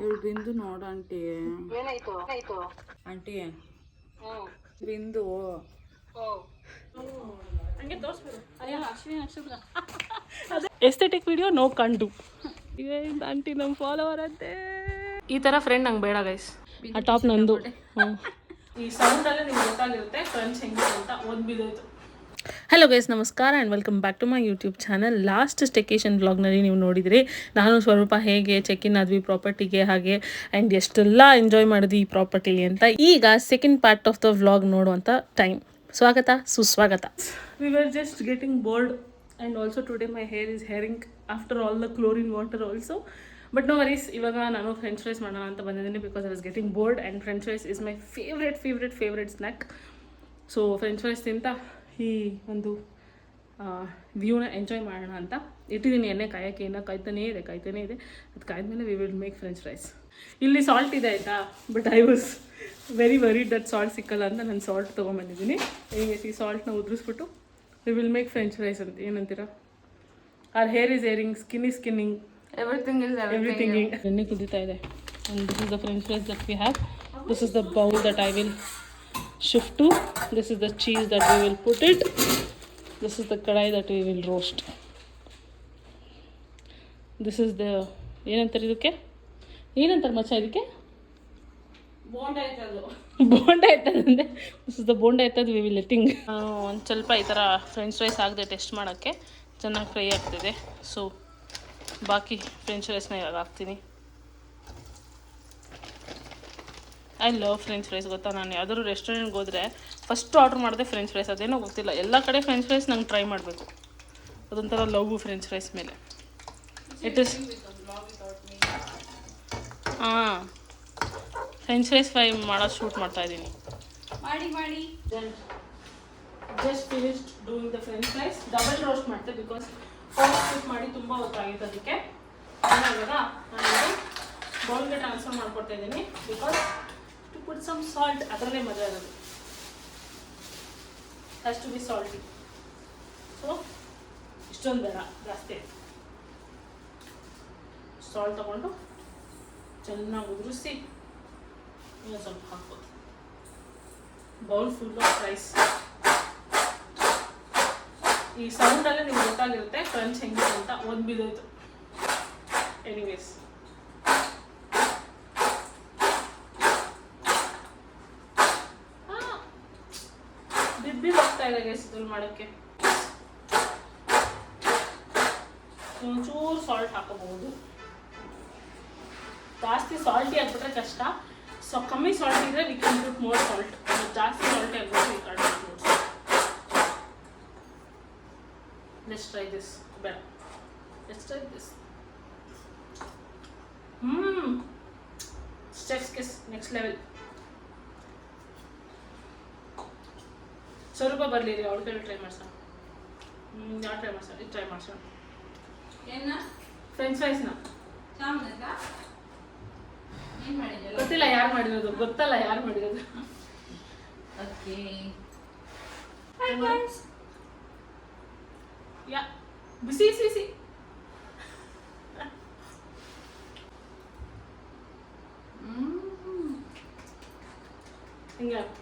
ಇವಳು ಬಿಂದು ನೋಡ ಆಂಟಿ. ಏನಾಯ್ತು? ಏನಾಯ್ತು? ಆಂಟಿ. ಬಿಂದು. ಎಸ್ಥೆಟಿಕ್ ವಿಡಿಯೋ ನೋ ಕಂಡು. ಆಂಟಿ ನಮ್ಮ ಫಾಲೋವರ್ ಅಂತೆ. ಈ ಥರ ಫ್ರೆಂಡ್ ನಂಗೆ ಬೇಡ ಗೈಸ್ ಆ ಟಾಪ್ ನಂದು. ಈ ಈ ಸೌಂಡಲ್ಲೇ ನಿಮ್ಗೆ ಗೊತ್ತಾಗಿರುತ್ತೆ ಫ್ರೆಂಡ್ಸ್ ಹೆಂಗೆ ಅಂತ ಒಂದು ಬಿದ್ದೋಯ್ತು ಹಲೋ ಗೈಸ್ ನಮಸ್ಕಾರ and welcome back to my YouTube channel last staycation ವ್ಲಾಗ್ನಲ್ಲಿ ನೀವು ನೋಡಿದ್ರಿ, ನಾನು ಸ್ವಲ್ಪ ಹೇಗೆ ಚೆಕ್ ಇನ್ ಆದ್ವಿ ಪ್ರಾಪರ್ಟಿಗೆ ಹಾಗೆ ಆ್ಯಂಡ್ ಎಷ್ಟೆಲ್ಲ ಎಂಜಾಯ್ ಮಾಡಿದ್ವಿ ಈ ಪ್ರಾಪರ್ಟಿಲಿ ಅಂತ ಈಗ second part of the vlog ನೋಡುವಂಥ ಟೈಮ್ ಸ್ವಾಗತ, ಸುಸ್ವಾಗತ. We were just getting bored and also today my hair is hairing after all the chlorine water also but no worries ಇವಾಗ ನಾನು ಫ್ರೆಂಚ್ ಫ್ರೈಸ್ ಮಾಡೋಣ ಅಂತ ಬಂದಿದ್ದೀನಿ because I was getting bored and French fries is my favourite favourite favourite snack so French fries ತಿಂತ ಈ ಒಂದು ವ್ಯೂನ enjoy ಮಾಡೋಣ ಅಂತ. ಇಟ್ಟಿದ್ದೀನಿ ಎಣ್ಣೆ ಕಾಯೋಕ್ಕೆ ಏನೋ ಕಾಯ್ತಾನೇ ಇದೆ ಕಾಯ್ತಾನೇ ಇದೆ. ಅದು ಕಾಯ್ದ್ಮೇಲೆ we will make French fries ಇಲ್ಲಿ ಸಾಲ್ಟ್ ಇದೆ ಆಯಿತಾ? But I was very worried that salt ಸಿಕ್ಕಲ್ಲ ಅಂತ ನಾನು ಸಾಲ್ಟ್ ತೊಗೊಂಬಂದಿದ್ದೀನಿ ಈ ಸಾಲ್ಟ್ನ ಉದುರಿಸ್ಬಿಟ್ಟು we will make French fries ಅಂತ. ಏನಂತೀರಾ? Our hair is airing skin is skinning everything is everything. ಎಣ್ಣೆ ಕುದೀತಾ ಇದೆ. French this the french fries that we have. This is the bowl that i will shift to this is the cheese that we will put it. This is the kadai that we will roast. This is the ಏನಂತಾರೆ ಇದಕ್ಕೆ? ಏನಂತಾರೆ ಮಚ್ಚ ಇದಕ್ಕೆ? ಬೋಂಡ ಆಯ್ತದು. ಬೋಂಡ ಎತ್ತದಂದೆ this is the bonda ಎತ್ತದ we will letting ಒಂದು ಸ್ವಲ್ಪ ಈ ಥರ ಫ್ರೆಂಚ್ ರೈಸ್ ಆಗದೆ ಟೆಸ್ಟ್ ಮಾಡೋಕ್ಕೆ ಚೆನ್ನಾಗಿ ಫ್ರೈ ಆಗ್ತಿದೆ. ಸೊ ಬಾಕಿ ಫ್ರೆಂಚ್ ರೈಸ್ನ ಇವಾಗ ಹಾಕ್ತೀನಿ. ಐ ಲವ್ ಫ್ರೆಂಚ್ ಫ್ರೈಸ್ ಗೊತ್ತಾ ನಾನು? ಯಾವ್ದಾದ್ರು ರೆಸ್ಟೋರೆಂಟ್ಗೆ ಹೋದರೆ ಫಸ್ಟ್ ಆರ್ಡ್ರ್ ಮಾಡಿದೆ ಫ್ರೆಂಚ್ ಫ್ರೈಸ್, ಅದೇನೋ ಗೊತ್ತಿಲ್ಲ. ಎಲ್ಲ ಕಡೆ ಫ್ರೆಂಚ್ ಫ್ರೈಸ್ ನಂಗೆ ಟ್ರೈ ಮಾಡಬೇಕು. ಅದೊಂಥರ ಲವ್ ಫ್ರೆಂಚ್ ಫ್ರೈಸ್ ಮೇಲೆ. ಇಟ್ ಇಸ್ ಹಾಂ. ಫ್ರೆಂಚ್ ಫ್ರೈಸ್ ಫ್ರೈ ಮಾಡೋ ಶೂಟ್ ಮಾಡ್ತಾ ಇದ್ದೀನಿ. ಮಾಡಿ ಮಾಡಿ. Just finished doing the French fries double roast ಮಾಡಿದೆ ಬಿಕಾಸ್ ಫಸ್ಟ್ ಶೂಟ್ ಮಾಡಿ ತುಂಬ ಹೊತ್ತಾಗಿತ್ತು ಅದಕ್ಕೆ. ಇವಾಗ ನಾನು ಬೌಲ್ಗೆ ಟ್ರಾನ್ಸ್ಫರ್ ಮಾಡ್ಕೊಡ್ತಾ ಇದ್ದೀನಿ ಬಿಕಾಸ್ ಪುಟ್ ಸಮ್ ಸಾಲ್ಟ್ ಅದರಲ್ಲೇ ಮಜಾ ಇರೋದು. Has to be salty so ಇಷ್ಟೊಂದು ಬೇಡ ಜಾಸ್ತಿ ಸಾಲ್ಟ್ ತಗೊಂಡು ಚೆನ್ನಾಗಿ ಉದುರಿಸಿ ಇನ್ನೊಂದು ಸ್ವಲ್ಪ ಹಾಕ್ಬೋದು. ಬೌಲ್ ಫುಲ್ ಆಫ್ ರೈಸ್ ಈ ಸೌಂಡಲ್ಲೇ ನಿಮ್ಗೆ ಗೊತ್ತಾಗಿರುತ್ತೆ ಕ್ರಂಚ್ ಹೆಂಗಿದೆ ಅಂತ, ಒಂದು ಬಿದ್ದೋಯ್ತು. ಎನಿವೇಸ್ ಬಿದ್ದು ಹೋಗ್ತಾ ಇದೆ ಗೈಸ್ ಇದ್ರಲ್ಲಿ ಮಾಡೋಕ್ಕೆ? ಒಂಚೂರು ಸಾಲ್ಟ್ ಹಾಕೋಬಹುದು. ಜಾಸ್ತಿ ಸಾಲ್ಟಿ ಆಗ್ಬಿಟ್ರೆ ಕಷ್ಟ. ಸೊ ಕಮ್ಮಿ ಸಾಲ್ಟ್ ಇದ್ರೆ we can put more salt ಜಾಸ್ತಿ ಸಾಲ್ಟಿ ಆಗ್ಬಿಟ್ರೆ ಈ ಕಡೆ ಲೆಟ್ಸ್ ಟ್ರೈ ದಿಸ್ ಬೇಡ. Let's try this hmm. Steps kiss next level Swaroop ಬರಲಿ ರೀ ಅವ್ಳ ಕೈಲಿ ಟ್ರೈ ಮಾಡ್ಸೋಣ. ಯಾವ ಟ್ರೈ ಮಾಡ್ಸೋಣ? ಇದು ಟ್ರೈ ಮಾಡ್ಸೋಣ. ಏನ? ಫ್ರೆಂಚ್ ಫ್ರೈಸ್ನ ಗೊತ್ತಿಲ್ಲ ಯಾರು ಮಾಡಿರೋದು ಗೊತ್ತಲ್ಲ ಯಾರು ಮಾಡಿರೋದು. ಓಕೆ. ಯಾ ಬಿಸಿ ಬಿಸಿ ಬಿಸಿ ಹಿಂಗೆ ಹೋಗತ್ತಾ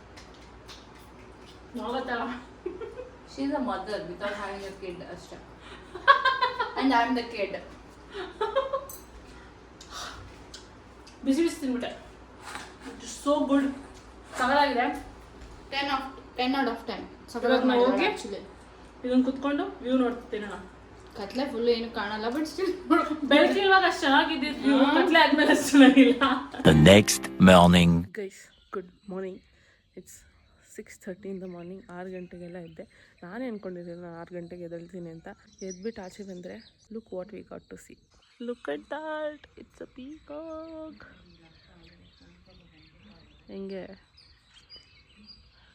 she is a mother without having a kid ಅಷ್ಟೇ. And I am the kid ಬಿಸಿ ಬಿಸಿ ತಿನ್ಬಿಟ್ಟೆ. So good ಸಗಲಾಗಿದೆ ten of ten out of ten ಹೋಗಿ ಆಕ್ಚುಲಿ ಇದನ್ನ ಕುತ್ಕೊಂಡು ವ್ಯೂ ನೋಡ್ತೀನಿ ನಾನು ಕತ್ಲೆ ಫುಲ್ ಏನು ಕಾಣಲ್ಲ ಬಟ್ ಸ್ಟಿಲ್ ಬೆಳಗ್ಗೆ ಇವಾಗ ಅಷ್ಟು ಚೆನ್ನಾಗಿದ್ದು ಕತ್ಲೆ ಆದ್ಮೇಲೆ ಅಷ್ಟು ಚೆನ್ನಾಗಿಲ್ಲ. The next morning guys good morning it's six thirty in the morning ಆರು ಗಂಟೆಗೆಲ್ಲ ಇದ್ದೆ ನಾನೇ ಅಂದ್ಕೊಂಡಿದ್ದೆ ನಾನು ಆರು ಗಂಟೆಗೆ ಎದ್ದೇಳ್ತೀನಿ ಅಂತ. ಎದ್ಬಿಟ್ಟು ಆಚೆ ಬಂದರೆ look what we got to see look at that it's a peacock ಹೆಂಗೆ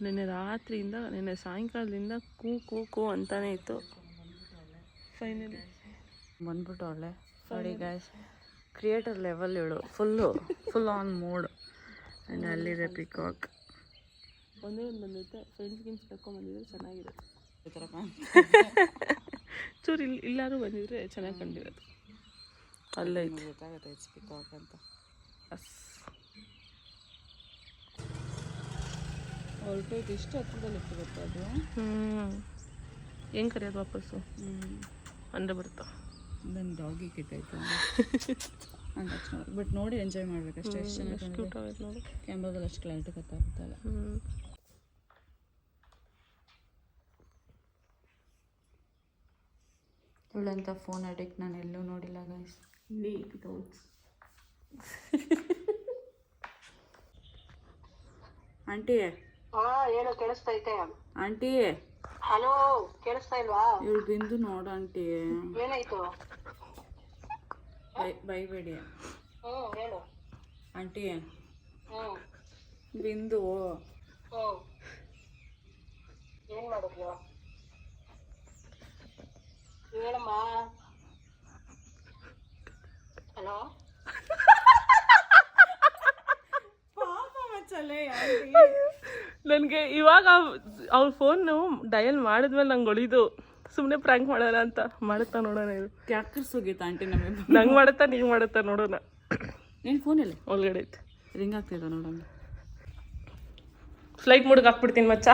ನಿನ್ನೆ ರಾತ್ರಿಯಿಂದ ನಿನ್ನೆ ಸಾಯಂಕಾಲದಿಂದ ಕೂ ಕೂ ಕೂ ಅಂತಾನೆ ಇತ್ತು. ಫೈನಲಿ ಬಂದ್ಬಿಟ್ಟು ಅವಳೆ. ಸಾರಿ ಗಾಯ್ಸ್ ಕ್ರಿಯೇಟರ್ ಲೆವೆಲ್ ಹೇಳು full full on mood and ಅಲ್ಲಿದೆ ಪಿಕಾಕ್ ಒಂದೇ ಒಂದು ಬಂದೈತೆ ಫ್ರೆಂಡ್ಸ್ ಗಿನ್ಸ್ ಕರ್ಕೊಂಡ್ಬಂದಿದ್ರೆ ಚೆನ್ನಾಗಿರುತ್ತೆ. ಈ ಥರ ಚೂರು ಇಲ್ಲಿ ಇಲ್ಲಾರು ಬಂದಿದ್ರೆ ಚೆನ್ನಾಗಿ ಕಂಡಿರೋದು ಅಲ್ಲೇ ಗೊತ್ತಾಗುತ್ತೆ ಎಚ್ ಪಿ ಅಂತ. ಅಸ್ ಹೊರಟೋಯ್ತು ಇಷ್ಟು ಹತ್ರದಲ್ಲಿ ಇಟ್ಟಿರುತ್ತೆ ಅದು? ಹ್ಞೂ ಹೆಂಗೆ ಕರೆಯೋದು ವಾಪಸ್ಸು? ಹ್ಞೂ ಅಂದ್ರೆ ಬರುತ್ತಾ? ನನ್ನ ಡಾಗಿ ಕಿಟ್ಟೈತೆ ಹಂಗೆ ಬಟ್ ನೋಡಿ ಎಂಜಾಯ್ ಮಾಡ್ಬೇಕು ಅಷ್ಟೇ. ಎಷ್ಟು ಚೆನ್ನಾಗಿ ನೋಡಿ. ಕ್ಯಾಮ್ರಾದಲ್ಲಿ ಅಷ್ಟು ಕ್ಲಾರಿಟಿ ಗೊತ್ತಾಗುತ್ತಲ್ಲ. ಹ್ಞೂ ಇವಳಂತ ಫೋನ್ ಅಡಿಕ್ಟ್ ನಾನು ಎಲ್ಲೂ ನೋಡಿಲ್ಲ ಗೈಸ್ ಆಂಟಿ ಹಾ ಹೇಳು ಕೇಳಿಸ್ತೈತೆ ಆಂಟಿ ಹಲೋ ಕೇಳಿಸ್ತಾ ಇಲ್ವಾ? ಇವಳು ಬಿಂದು ನೋಡು ಆಂಟಿ ಏನಾಯ್ತು? ಬೈ ಬೈಬೇಡಿ. ಹ್ಮ್ ಹೇಳು. ಆಂಟಿ ಹ್ಞೂ ಬಿಂದು. ಹ್ಮ್. ಏನು ಮಾಡಿದ್ಲು ಹೇಳಮ್ಮ ಹಲೋ? ನನಗೆ ಇವಾಗ ಅವ್ರ ಫೋನ್ ಡಯಲ್ ಮಾಡಿದ್ಮೇಲೆ ನಂಗೆ ಒಳಿದು. ಸುಮ್ಮನೆ ಪ್ರ್ಯಾಂಕ್ ಮಾಡೋಣ ಅಂತ ಮಾಡುತ್ತಾ ನೋಡೋಣ ಇದು. ಕ್ಯಾಕರ್ಸ್ ಹೋಗಿತ್ತು ಆಂಟಿ ನಮಗೆ ನಂಗೆ ಮಾಡುತ್ತಾ ನೀವು ಮಾಡುತ್ತಾ ನೋಡೋಣ. ನಿನ್ನ ಇಲ್ಲ ಒಳಗಡೆ ಐತೆ. ರಿಂಗ್ ಆಗ್ತಿದ ನೋಡೋಣ. ಫ್ಲೈಟ್ ಮುಡ್ಗೆ ಹಾಕ್ಬಿಡ್ತೀನಿ ಮಚ್ಚ.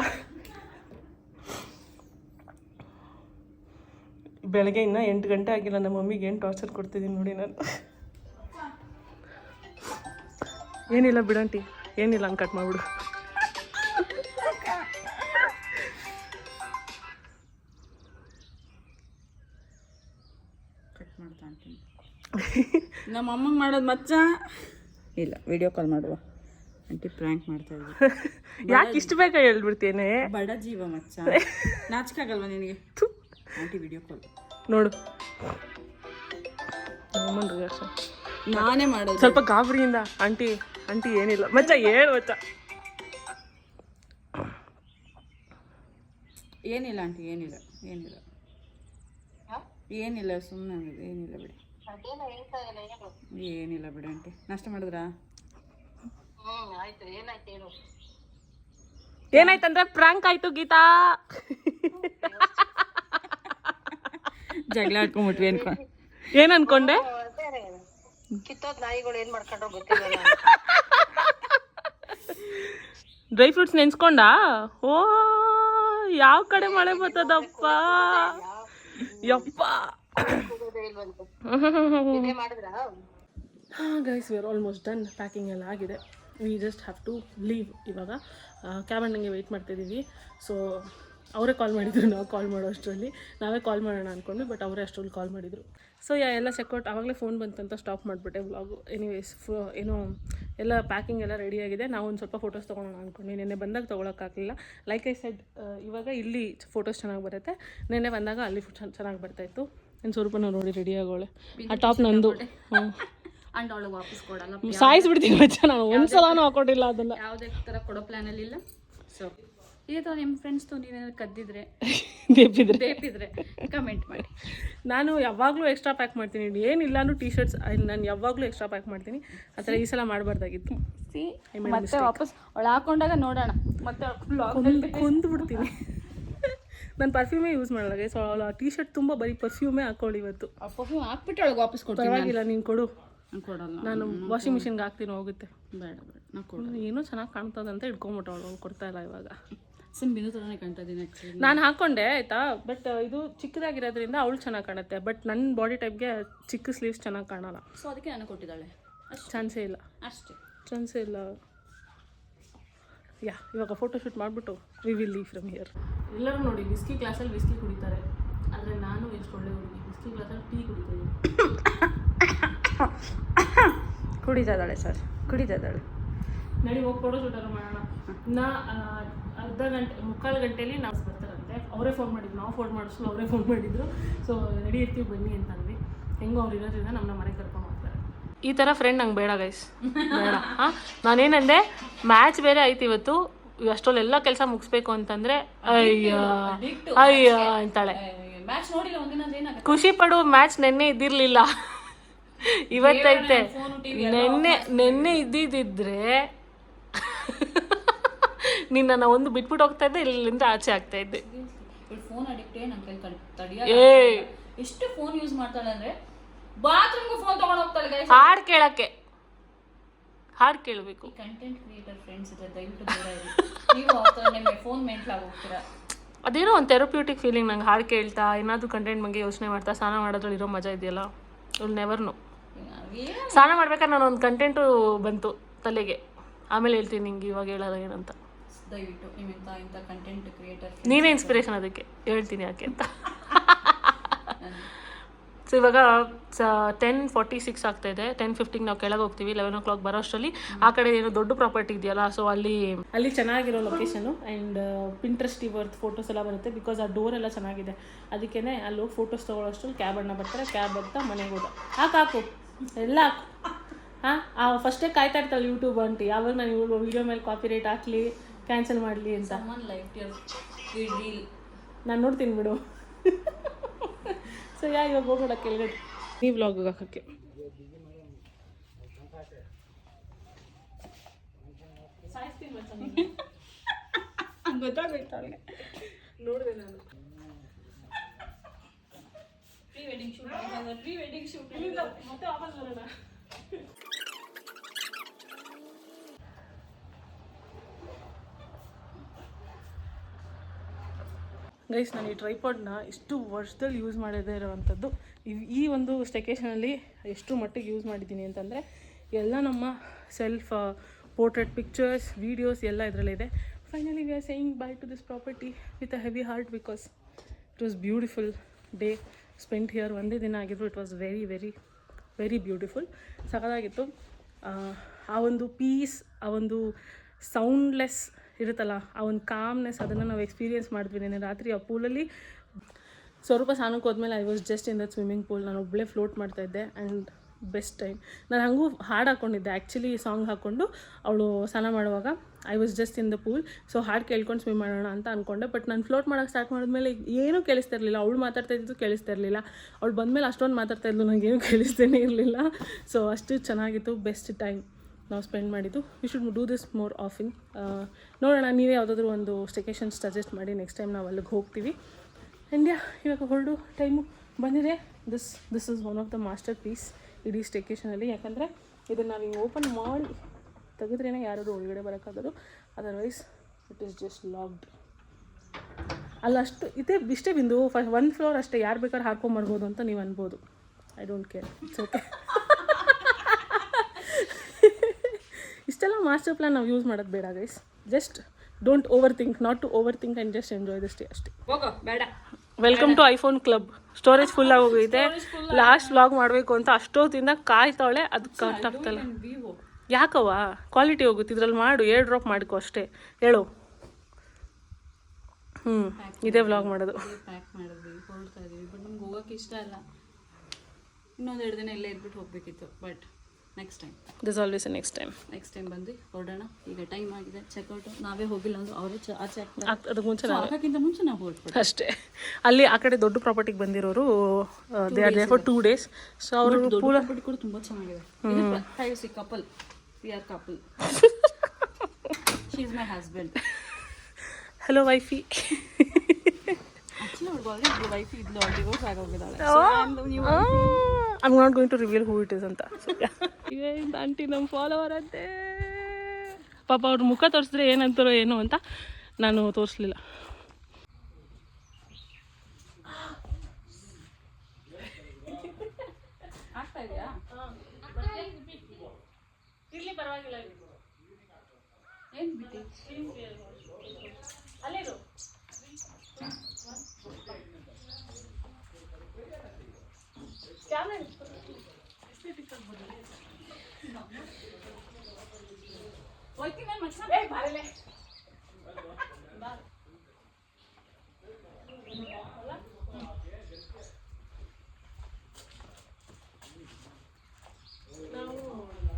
ಬೆಳಗ್ಗೆ ಇನ್ನ ಎಂಟು ಗಂಟೆ ಆಗಿಲ್ಲ ನಮ್ಮ ಮಮ್ಮಿಗೆ ಏನು ಟಾರ್ಚರ್ ಕೊಡ್ತಿದ್ದೀನಿ ನೋಡಿ ನಾನು. ಏನಿಲ್ಲ ಬಿಡಂಟಿ ಏನಿಲ್ಲ ಹಂಗೆ ಕಟ್ ಮಾಡ್ಬಿಡು. ನಮ್ಮ ಅಮ್ಮಂಗೆ ಮಾಡೋದು ಮಚ್ಚ? ಇಲ್ಲ ವಿಡಿಯೋ ಕಾಲ್ ಮಾಡುವ. ಆಂಟಿ ಪ್ರ್ಯಾಂಕ್ ಮಾಡ್ತಾ ಇದ್ದೀವಿ ಯಾಕೆ ಇಷ್ಟು ಬೇಕಾ ಹೇಳ್ಬಿಡ್ತೇನೆ? ಬಡ ಜೀವ ಮಚ್ಚ. ನಾಚಿಕಾಗಲ್ವಾ ನಿನಗೆ? ಆಂಟಿ ವಿಡಿಯೋ ಕಾಲ್ ನೋಡು. ನಮ್ಮನ್. ನಾನೇ ಮಾಡೋದು. ಸ್ವಲ್ಪ ಗಾಬರಿಯಿಂದ ಆಂಟಿ ಆಂಟಿ ಏನಿಲ್ಲ. ಮಚ್ಚ ಹೇಳು ಮಚ್ಚ. ಏನಿಲ್ಲ ಆಂಟಿ ಏನಿಲ್ಲ ಏನಿಲ್ಲ. ಹಾ? ಏನಿಲ್ಲ ಸುಮ್ಮನೆ ಏನಿಲ್ಲ ಬಿಡಿ. ಏನಿಲ್ಲ ಬಿಡಿ ಆಂಟಿ. ನಾಷ್ಟ ಮಾಡಿದ್ರಾ? ಹ್ಮ್ ಆಯ್ತು ಏನಾಯ್ತು ಹೇಳು. ಏನಾಯ್ತಂದ್ರೆ ಪ್ರಾಂಕ್ ಆಯ್ತು ಗೀತಾ. ಜಗಳ ಹಾಕೊಂಡ್ಬಿಟ್ವಿ ಅನ್ಕೊ ಏನ್ ಅನ್ಕೊಂಡೆ? ಕಿತ್ತೋದ್ ನಾಯಿಗಳು ಏನ್ ಮಾಡ್ಕೊಂಡ್ರೋ ಗೊತ್ತಿಲ್ಲ ಡ್ರೈ ಫ್ರೂಟ್ಸ್ ನೆನ್ಸ್ಕೊಂಡ? ಓ ಯಾವ ಕಡೆ ಮಳೆ ಬರ್ತದಪ್ಪ? ಯಪ್ಪ. Guys we are almost done packing ಎಲ್ಲ ಆಗಿದೆ. We just have to leave ಇವಾಗ. ಕ್ಯಾಬ್ ಅಣ್ಣಂಗೆ ವೆಯ್ಟ್ ಮಾಡ್ತಿದ್ದೀವಿ ಸೊ ಅವರೇ ಕಾಲ್ ಮಾಡಿದ್ರು ನಾವು ಕಾಲ್ ಮಾಡೋ ಅಷ್ಟರಲ್ಲಿ. ನಾವೇ ಕಾಲ್ ಮಾಡೋಣ ಅಂದ್ಕೊಂಡ್ವಿ ಬಟ್ ಅವರೇ ಅಷ್ಟರಲ್ಲಿ ಕಾಲ್ ಮಾಡಿದರು. ಸೊ ಯಾ ಎಲ್ಲ ಚೆಕ್ಔಟ್ ಆವಾಗಲೇ ಫೋನ್ ಬಂತಂತ ಸ್ಟಾಪ್ ಮಾಡಿಬಿಟ್ಟೆ ವ್ಲಾಗು ಎನಿವೇಸ್ ಫೋ ಏನೋ ಎಲ್ಲ ಪ್ಯಾಕಿಂಗ್ ಎಲ್ಲ ರೆಡಿಯಾಗಿದೆ ನಾವು ಒಂದು ಸ್ವಲ್ಪ ಫೋಟೋಸ್ ತೊಗೊಳೋಣ ಅಂದ್ಕೊಂಡ್ವಿ ನೆನ್ನೆ ಬಂದಾಗ ತೊಗೊಳಕ್ಕಾಗಲಿಲ್ಲ ಲೈಕ್ ಐ ಸೆಡ್ ಇವಾಗ ಇಲ್ಲಿ ಫೋಟೋಸ್ ಚೆನ್ನಾಗಿ ಬರುತ್ತೆ. ನೆನ್ನೆ ಬಂದಾಗ ಅಲ್ಲಿ ಚೆನ್ನಾಗಿ ಬರ್ತಾಯಿತ್ತು ಇನ್ನು ಸ್ವಲ್ಪ ನೋಡಿ ರೆಡಿ ಆಗೋಳೆ. ಆ ಟಾಪ್ ನಂದು. ಹ್ಞೂ ಅಂಡ್ ಅವಳಿಗೆ ವಾಪಸ್ ಕೊಡಲ್ಲ. ಸಾಯಿಸ್ಬಿಡ್ತೀನಿ ಮಚ್ಚ ನಾನು ಒಂದ್ಸಲಾನು ಹಾಕೊಂಡಿಲ್ಲ ಅದನ್ನ. ಯಾವುದೇ ಥರ ಕೊಡೋ ಪ್ಲ್ಯಾನಲ್ಲಿ ಇಲ್ಲ. ಸೊ ಇದೇ ಥರ ನಿಮ್ಮ ಫ್ರೆಂಡ್ಸ್ದು ನೀವೇನಾದ್ರು ಕದ್ದಿದ್ರೆ ಬೇಪಿದ್ರೆ. ಬೇಪಿದ್ರೆ ಕಮೆಂಟ್ ಮಾಡಿ. ನಾನು ಯಾವಾಗಲೂ ಎಕ್ಸ್ಟ್ರಾ ಪ್ಯಾಕ್ ಮಾಡ್ತೀನಿ. ಏನಿಲ್ಲ ಅಂದ್ರೂ ಟಿ ಶರ್ಟ್ಸ್ ನಾನು ಯಾವಾಗಲೂ ಎಕ್ಸ್ಟ್ರಾ ಪ್ಯಾಕ್ ಮಾಡ್ತೀನಿ. ಆ ಥರ ಈ ಸಲ ಮಾಡಬಾರ್ದಾಗಿತ್ತು. ಮತ್ತೆ ವಾಪಸ್ ಅವಳು ಹಾಕೊಂಡಾಗ ನೋಡೋಣ. ಮತ್ತೆ ಕೊಂದು ಬಿಡ್ತೀನಿ ನಾನು ಪರ್ಫ್ಯೂಮೇ ಯೂಸ್ ಮಾಡಲ್ಲ ಸೊ ಅವಳ ಆ ಟಿ ಶರ್ಟ್ ತುಂಬ ಬರೀ ಪರ್ಫ್ಯೂಮೇ ಹಾಕೊಳ್ಳಿ ಇವತ್ತು. ಪರ್ಫ್ಯೂಮ್ ಹಾಕ್ಬಿಟ್ಟು ಅವಳಿಗೆ ವಾಪಸ್ ಕೊಡ್ತೀನಿ ಪರವಾಗಿಲ್ಲ ನೀನು ಕೊಡು. ನಾನು ಕೊಡಲ್ಲ. ನಾನು ವಾಷಿಂಗ್ ಮಿಷಿನ್ಗೆ ಹಾಕ್ತೀನಿ ಹೋಗುತ್ತೆ. ಬೇಡ ಬೇಡ. ನಾನು ಕೊಡಲ್ಲ. ಏನೋ ಚೆನ್ನಾಗಿ ಕಾಣ್ತದಂತ ಇಟ್ಕೊಂಬಿಟ್ಟು ಅವಳು ಕೊಡ್ತಾ ಇಲ್ಲ ಇವಾಗ. ಸುಮ್ ಬಿನು ಥರನೇ ಕಾಣ್ತಾ ಇದ್ದೀನಿ ಆ್ಯಕ್ಚುಲಿ ನಾನು ಹಾಕೊಂಡೆ ಆಯ್ತಾ? ಬಟ್ ಇದು ಚಿಕ್ಕದಾಗಿರೋದ್ರಿಂದ ಅವಳು ಚೆನ್ನಾಗಿ ಕಾಣುತ್ತೆ. ಬಟ್ ನನ್ನ ಬಾಡಿ ಟೈಪ್ಗೆ ಚಿಕ್ಕ ಸ್ಲೀವ್ಸ್ ಚೆನ್ನಾಗಿ ಕಾಣಲ್ಲ. ಸೊ ಅದಕ್ಕೆ ನಾನು ಕೊಟ್ಟಿದ್ದಾಳೆ. ಅಷ್ಟೇ. ಚಾನ್ಸೇ ಇಲ್ಲ. ಅಷ್ಟೇ. ಚಾನ್ಸೇ ಇಲ್ಲ. ಯಾ ಇವಾಗ ಫೋಟೋ ಶೂಟ್ ಮಾಡಿಬಿಟ್ಟು we will leave from here ಎಲ್ಲರೂ ನೋಡಿ ವಿಸ್ಕಿ ಕ್ಲಾಸಲ್ಲಿ ವಿಸ್ಕಿ ಕುಡಿತಾರೆ. ಆದರೆ ನಾನು ಎಷ್ಟು ಒಳ್ಳೆ ಹುಡುಗಿ. ವಿಸ್ಕಿ ಕ್ಲಾಸಲ್ಲಿ ಟೀ ಕುಡಿತೀನಿ ಕುಡಿತಾ ಇದ್ದಾಳೆ ಸರ್ ಕುಡಿತಾ ಇದ್ದಾಳೆ. ನಡಿ ಹೋಗಿ ಫೋಟೋ ಶೂಟರು ಮಾಡೋಣ. ನಾ ಅರ್ಧ ಗಂಟೆ ಮುಕ್ಕಾಲು ಗಂಟೆಯಲ್ಲಿ ನಾವು ಬರ್ತಾರಂತೆ. ಅವರೇ ಫೋನ್ ಮಾಡಿದ್ರು. ನಾವು ಫೋನ್ ಮಾಡಿಸ್ಲು ಅವರೇ ಫೋನ್ ಮಾಡಿದ್ರು. ಸೊ ರೆಡಿ ಇರ್ತೀವಿ ಬನ್ನಿ ಅಂತ ಅಂದ್ವಿ. ಹೆಂಗೋ ಅವ್ರು ಇರೋದ್ರಿಂದ ನಮ್ಮನ್ನ ಮನೆಗೆ ಕರ್ಕೊಂಡು ಹೋಗ್ತಾರೆ. ಈ ಥರ ಫ್ರೆಂಡ್ ನಂಗೆ ಬೇಡ ಗೈಸ್ ಬೇಡ. ಹಾಂ? ನಾನೇನಂದೆ ಮ್ಯಾಚ್ ಬೇರೆ ಆಯ್ತು ಇವತ್ತು. ಅಷ್ಟರಲ್ಲೆಲ್ಲ ಕೆಲಸ ಮುಗಿಸ್ಬೇಕು ಅಂತಂದರೆ ಅಯ್ಯ ಅಯ್ಯ ಅಂತಾಳೆ. ಖುಷಿ ಪಡುವ ಮ್ಯಾಚ್ ನೆನ್ನೆ ಇದ್ದಿರ್ಲಿಲ್ಲ. ಇವತ್ತೈತೆ. ನೆನ್ನೆ ನೆನ್ನೆ ಇದ್ದಿದ್ದಿದ್ರೆ ನಿನ್ನ ಒಂದು ಬಿಟ್ಬಿಟ್ಟು ಹೋಗ್ತಾ ಇದ್ದೆ ಇಲ್ಲಿಂದ ಆಚೆ ಆಗ್ತಾ ಇದ್ದೆ. ಫೋನ್ ಅಡಿಕ್ಟೇ ನನ್ನ ಕೈ ತಡಿಯ ಏ. ಎಷ್ಟು ಫೋನ್ ಯೂಸ್ ಮಾಡ್ತಾಳೆ ಅಂದ್ರೆ ಬಾತ್ರೂಮ್ಗೂ ಫೋನ್ ತಗೊಂಡು ಹೋಗ್ತಾಳೆ ಗೈಸ್ ಹಾಡ್ ಕೇಳಕ್ಕೆ. ಹಾಡು ಕೇಳಬೇಕು. ಕಂಟೆಂಟ್ ಕ್ರಿಯೇಟರ್ ಫ್ರೆಂಡ್ಸ್ ಇದೆ ದಯವಿಟ್ಟು ದೂರ ಇರಿ. ನೀವು ಅವ್ರ ನಿಮಗೆ ಫೋನ್ ಮೆಂಟ್ಲಾಗಿ ಹೋಗ್ತೀರಾ. ಅದೇನೋ ಒಂದು ಥೆರಪ್ಯೂಟಿಕ್ ಫೀಲಿಂಗ್ ನಂಗೆ ಹಾಡು ಕೇಳ್ತಾ ಏನಾದರೂ ಕಂಟೆಂಟ್ ಬಗ್ಗೆ ಯೋಚನೆ ಮಾಡ್ತಾ ಸ್ನಾನ ಮಾಡೋದ್ರಲ್ಲಿ ಇರೋ ಮಜಾ ಇದೆಯಲ್ಲ ವಿಲ್ ನೆವರ್ ನೋ ಸ್ನಾನ ಮಾಡ್ಬೇಕಾದ್ರೆ ನಾನು ಒಂದು ಕಂಟೆಂಟು ಬಂತು ತಲೆಗೆ. ಆಮೇಲೆ ಹೇಳ್ತೀನಿ ನಿಂಗೆ ಇವಾಗ ಹೇಳಲ್ಲ ಏನಂತ. ದಯವಿಟ್ಟು ಇಂಥ ಕಂಟೆಂಟ್ ಕ್ರಿಯೇಟರ್ ನೀನೇ ಇನ್ಸ್ಪಿರೇಷನ್ ಅದಕ್ಕೆ. ಹೇಳ್ತೀನಿ ಯಾಕೆ ಅಂತ. ಸೊ ಇವಾಗ ಟೆನ್ ಫಾರ್ಟಿ ಸಿಕ್ಸ್ ಆಗ್ತಾ ಇದೆ. ಟೆನ್ ಫಿಫ್ಟಿಗೆ ನಾವು ಕೆಳಗೆ ಹೋಗ್ತೀವಿ. ಲೆವೆನ್ ಓ ಕ್ಲಾಕ್ ಬರೋ ಅಷ್ಟರಲ್ಲಿ ಆ ಕಡೆ ಏನೋ ದೊಡ್ಡ ಪ್ರಾಪರ್ಟಿ ಇದೆಯಲ್ಲ ಸೊ ಅಲ್ಲಿ ಅಲ್ಲಿ ಚೆನ್ನಾಗಿರೋ location and Pinterest worth photos ಎಲ್ಲ ಬರುತ್ತೆ ಬಿಕಾಸ್ ಆ ಡೋರ್ ಎಲ್ಲ ಚೆನ್ನಾಗಿದೆ. ಅದಕ್ಕೇ ಅಲ್ಲಿ ಹೋಗಿ ಫೋಟೋಸ್ ತೊಗೊಳ್ಳೋಷ್ಟು ಕ್ಯಾಬ್ ಅಣ್ಣ ಬರ್ತಾರೆ. ಕ್ಯಾಬ್ ಬರ್ತಾ ಮನೆಗೆ ಹೋದ. ಹಾಕು ಹಾಕು. ಎಲ್ಲ ಹಾಕು. ಹಾಂ? ಫಸ್ಟೇ ಕಾಯ್ತಾ ಇರ್ತಾಳೆ ಯೂಟ್ಯೂಬ್ ಅಂಟಿ ಯಾವಾಗ ನಾನು ಇವಾಗ ವೀಡಿಯೋ ಮೇಲೆ ಕಾಪಿ ರೇಟ್ ಹಾಕ್ಲಿ. ಕ್ಯಾನ್ಸಲ್ ಮಾಡಲಿ ಅಂತ. ನಾನು ನೋಡ್ತೀನಿ ಬಿಡು. ಸೊ ಯಾ ಇವಾಗ ಹೋಗೋಣ ಕೆಳಗಡೆ. ನೀ ವ್ಲಾಗ್ ಹಾಕಕ್ಕೆ. ಗೊತ್ತಾಗೋಯ್ತು ಅವಳಿಗೆ. ನೋಡಿದೆ ನಾನು. Pre wedding shoot pre wedding shoot ಮತ್ತೆ ವಾಪಸ್ ಬರೋಣ. ಗೈಸ್ ನಾನು ಈ ಟ್ರೈಪಾಡ್ನ ಇಷ್ಟು ವರ್ಷದಲ್ಲಿ ಯೂಸ್ ಮಾಡದೇ ಇರೋವಂಥದ್ದು. ಈ ಒಂದು ಸ್ಟೆಕೇಷನಲ್ಲಿ ಎಷ್ಟು ಮಟ್ಟಿಗೆ ಯೂಸ್ ಮಾಡಿದ್ದೀನಿ ಅಂತಂದರೆ, ಎಲ್ಲ ನಮ್ಮ ಸೆಲ್ಫ್ ಪೋರ್ಟ್ರೇಟ್ ಪಿಕ್ಚರ್ಸ್ ವೀಡಿಯೋಸ್ ಎಲ್ಲ ಇದರಲ್ಲಿದೆ finally we are saying bye to this property with a heavy heart because it was beautiful day spend here ಒಂದೇ ದಿನ ಆಗಿದ್ರು it was very very very beautiful ಸಖತ್ತಾಗಿತ್ತು ಆ ಒಂದು ಪೀಸ್ ಆ ಒಂದು ಸೌಂಡ್ಲೆಸ್ ಇರುತ್ತಲ್ಲ, ಆ ಒಂದು ಕಾಮ್ನೆಸ್ ಅದನ್ನು ನಾವು ಎಕ್ಸ್ಪೀರಿಯೆನ್ಸ್ ಮಾಡಿದ್ವಿ ನೆನೆ ರಾತ್ರಿ ಆ ಪೂಲಲ್ಲಿ ಸ್ವರೂಪ ಸ್ನಾನಕ್ಕೆ ಹೋದ್ಮೇಲೆ I was just in that swimming pool ನಾನು ಒಬ್ಬಳೇ ಫ್ಲೋಟ್ ಮಾಡ್ತಾಯಿದ್ದೆ ಆ್ಯಂಡ್ ಬೆಸ್ಟ್ ಟೈಮ್ ನಾನು ಹಂಗೂ ಹಾಡು ಹಾಕ್ಕೊಂಡಿದ್ದೆ ಆ್ಯಕ್ಚುಲಿ ಸಾಂಗ್ ಹಾಕ್ಕೊಂಡು ಅವಳು ಸ್ನಾನ ಮಾಡುವಾಗ I was just in the pool so ಹಾಡು ಕೇಳ್ಕೊಂಡು ಸ್ವಿಮ್ ಮಾಡೋಣ ಅಂತ ಅಂದ್ಕೊಂಡೆ ಬಟ್ ನಾನು ಫ್ಲೋಟ್ ಮಾಡೋಕ್ಕೆ ಸ್ಟಾರ್ಟ್ ಮಾಡಿದ್ಮೇಲೆ ಏನೂ ಕೇಳಿಸ್ತಾ ಇರಲಿಲ್ಲ, ಅವಳು ಮಾತಾಡ್ತಾ ಇದ್ದು ಕೇಳಿಸ್ತಾ ಇರಲಿಲ್ಲ, ಅವಳು ಬಂದಮೇಲೆ ಅಷ್ಟೊಂದು ಮಾತಾಡ್ತಾ ಇದ್ಲು ನನಗೇನು ಕೇಳಿಸ್ತೇನೆ ಇರಲಿಲ್ಲ. ಸೊ ಅಷ್ಟು ಚೆನ್ನಾಗಿತ್ತು ಬೆಸ್ಟ್ ಟೈಮ್ ನಾವು ಸ್ಪೆಂಡ್ ಮಾಡಿದ್ದು. We should do this more often ನೋಡೋಣ, ನೀವೇ ಯಾವುದಾದ್ರೂ ಒಂದು ಸ್ಟೆಕೇಶನ್ ಸಜೆಸ್ಟ್ ಮಾಡಿ ನೆಕ್ಸ್ಟ್ ಟೈಮ್ ನಾವು ಅಲ್ಲಿಗೆ ಹೋಗ್ತೀವಿ. ಇಂಡಿಯಾ ಇವಾಗ ಹೊರಡು ಟೈಮು ಬಂದಿದೆ. This this is one of the masterpiece ಇಡೀ ಸ್ಟೆಕೇಶನಲ್ಲಿ ಯಾಕಂದರೆ ಇದನ್ನು ನಾವು ಹಿಂಗೆ ಓಪನ್ ಮಾಡಿ ತೆಗೆದ್ರೇ ಯಾರಾದರೂ ಒಳಗಡೆ ಬರೋಕ್ಕಾಗೋದು. Otherwise it is just locked ಅಲ್ಲಷ್ಟು ಇದೇ ಇಷ್ಟೇ ಬಿಂದು. ಫ ಒನ್ ಫ್ಲೋರ್ ಅಷ್ಟೇ. ಯಾರು ಬೇಕಾದ್ರೂ ಹಾಕೊಂಬರ್ಬೋದು ಅಂತ ನೀವು ಅನ್ಬೋದು. I don't care it's okay ಇಷ್ಟೆಲ್ಲ ಮಾಸ್ಟರ್ ಪ್ಲಾನ್ ನಾವು ಯೂಸ್ ಮಾಡೋದು ಬೇಡ guys just don't overthink not to overthink and just enjoy ದಷ್ಟೇ ಅಷ್ಟೇ ಬೇಡ. Welcome to iPhone club storage full ಆಗೋಗಿದೆ. ಲಾಸ್ಟ್ ವ್ಲಾಗ್ ಮಾಡಬೇಕು ಅಂತ ಅಷ್ಟೊತ್ತಿಂದ ಕಾಯ್ತಾವಳೆ ಅದು ಕಟ್ ಆಗ್ತಲ್ಲ ಯಾಕವ ಯಾಕವ್ವ? ಕ್ವಾಲಿಟಿ ಹೋಗುತ್ತೆ ಇದ್ರಲ್ಲಿ ಮಾಡು ಏರ್ ಡ್ರಾಪ್ ಮಾಡಿಕೊ ಅಷ್ಟೇ. ಹೇಳು. ಹ್ಞೂ ಇದೇ ವ್ಲಾಗ್ ಮಾಡೋದು. ಪ್ಯಾಕ್ ಮಾಡಿದ್ವಿ ಹೊರಡ್ತಾ ಇದೀವಿ. ಬಟ್ ನಮ್ಗೆ ಹೋಗೋಕೆ ಇಷ್ಟ ಇಲ್ಲ ಇನ್ನೊಂದು ಎರಡು ದಿನ ಇಲ್ಲೇ ಇದ್ಬಿಟ್ಟು ಹೋಗ್ಬೇಕಿತ್ತು but next time this always next time next time ಬಂದು ಹೊರಡೋಣ. ಈಗ ಟೈಮ್ ಆಗಿದೆ. ಚೆಕ್ಔಟ್ ನಾವೇ ಹೋಗಿಲ್ಲ ಅಂದ್ರೆ ಅವರೇ ಆಚೆ ಅದಕ್ಕೆ ಮುಂಚೆ ಹಾಕೋಕ್ಕಿಂತ ಮುಂಚೆ ನಾವು ಹೊರಟ್ಬಿಟ್ಟು ಅಷ್ಟೇ. ಅಲ್ಲಿ ಆ ಕಡೆ ದೊಡ್ಡ ಪ್ರಾಪರ್ಟಿಗೆ ಬಂದಿರೋರು they are for two days so ಅವರು ಪೂಲ ಕೂಡ ತುಂಬ ಚೆನ್ನಾಗಿದೆ. See couple we are couple she is my husband hello wifey actually ಅವ್ಳಿಗೆ ಆಲ್ರೆಡಿ ವೈಫಿ ಇದ್ಲು. ಅವ್ಳು ಹೋಗಿ ಆಗೋಗಿದ್ದಾಳೆ. I not going to reveal who it is ಅಂತ. ಆಂಟಿ ನಮ್ಮ ಫಾಲೋವರ್ ಅಂತೆ. ಪಾಪ ಅವ್ರ ಮುಖ ತೋರಿಸಿದ್ರೆ ಏನಂತಾರೋ ಏನು ಅಂತ ನಾನು ತೋರಿಸ್ಲಿಲ್ಲ. ಆಗ್ತಾ ಇದೆಯಾ ಇರ್ಲಿ ಪರವಾಗಿಲ್ಲ ಏನು ಬಿಟ್ಟು ಅಲ್ಲೇನು ಹೋಗ್ತೀನಿ ಮಚ್ಚ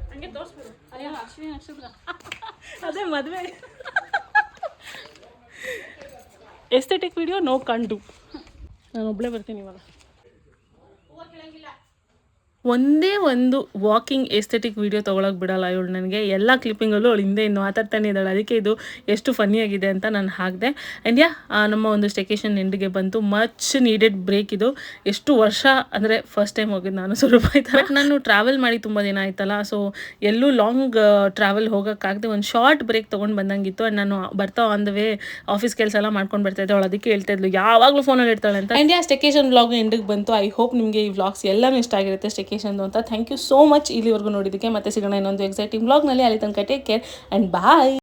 ಹಂಗೆ ತೋರಿಸ್ಬಿಡು ಅಯ್ಯೋ ಅಶ್ವಿನಿ ನಕ್ಷತ್ರ ಅದೇ ಮದುವೆ ಎಸ್ಥೆಟಿಕ್ ವಿಡಿಯೋ ನೋ ಕಂಡು ನಾನು ಒಬ್ಬಳೇ ಬರ್ತೀನಿ ಇವಾಗ. ಒಂದೇ ಒಂದು ವಾಕಿಂಗ್ ಎಸ್ಥೆಟಿಕ್ ವಿಡಿಯೋ ತೊಗೊಳಕ್ಕೆ ಬಿಡಲ್ಲ ಇವಳು ನನಗೆ. ಎಲ್ಲ ಕ್ಲಿಪ್ಪಿಂಗಲ್ಲೂ ಅವಳು ಹಿಂದೆ ಇನ್ನು ಮಾತಾಡ್ತಾನೆ ಇದ್ದಾಳೆ. ಅದಕ್ಕೆ ಇದು ಎಷ್ಟು ಫನಿಯಾಗಿದೆ ಅಂತ ನಾನು ಹಾಕಿದೆ. ಆ್ಯಂಡ್ ಯಾ ನಮ್ಮ ಒಂದು ಸ್ಟೆಕೇಶನ್ ಎಂಡಿಗೆ ಬಂತು. ಮಚ್ ನೀಡೆಡ್ ಬ್ರೇಕ್ ಇದು. ಎಷ್ಟು ವರ್ಷ ಅಂದರೆ ಫಸ್ಟ್ ಟೈಮ್ ಹೋಗಿದ್ದು ನಾನು ಸ್ವಲ್ಪ ಬಟ್ ನಾನು ಟ್ರಾವೆಲ್ ಮಾಡಿ ತುಂಬ ದಿನ ಆಯ್ತಲ್ಲ ಸೊ ಎಲ್ಲೂ ಲಾಂಗ್ ಟ್ರಾವೆಲ್ ಹೋಗೋಕ್ಕಾಗದೆ ಒಂದು ಶಾರ್ಟ್ ಬ್ರೇಕ್ ತೊಗೊಂಡು ಬಂದಂಗಿತ್ತು. ಆ್ಯಂಡ್ ನಾನು ಬರ್ತಾ ಆನ್ ದ ವೇ ಆಫೀಸ್ ಕೆಲಸ ಎಲ್ಲ ಮಾಡ್ಕೊಂಡು ಬರ್ತಾ ಇದ್ದೆ. ಅವಳು ಅದಕ್ಕೆ ಹೇಳ್ತಾ ಇದ್ಲು ಯಾವಾಗಲೂ ಫೋನಲ್ಲಿ ಇರ್ತಾಳೆ ಅಂತ. ಆ್ಯಂಡ್ ಯಾ ಸ್ಟೆಕೇಶನ್ ಬ್ಲಾಗ್ ಎಂಡಿಗೆ ಬಂತು. ಐ ಹೋಪ್ ನಿಮಗೆ ಈ ವ್ಲಾಗ್ಸ್ ಎಲ್ಲನೂ ಇಷ್ಟ ಆಗಿರುತ್ತೆ. ಸ್ಟೆಕೇಶನ್ದು ಅಂತ. ಥ್ಯಾಂಕ್ ಯು ಸೋ ಮಚ್ ಇಲ್ಲಿವರೆಗೂ ನೋಡಿದ್ದಕ್ಕೆ ಮತ್ತೆ ಸಿಗೋಣ ಇನ್ನೊಂದು ಎಕ್ಸೈಟಿಂಗ್ ಬ್ಲಾಗ್ನಲ್ಲಿ ಅಲ್ಲಿ ತನಕ ಟೇಕ್ ಕೇರ್ ಆ್ಯಂಡ್ ಬಾಯ್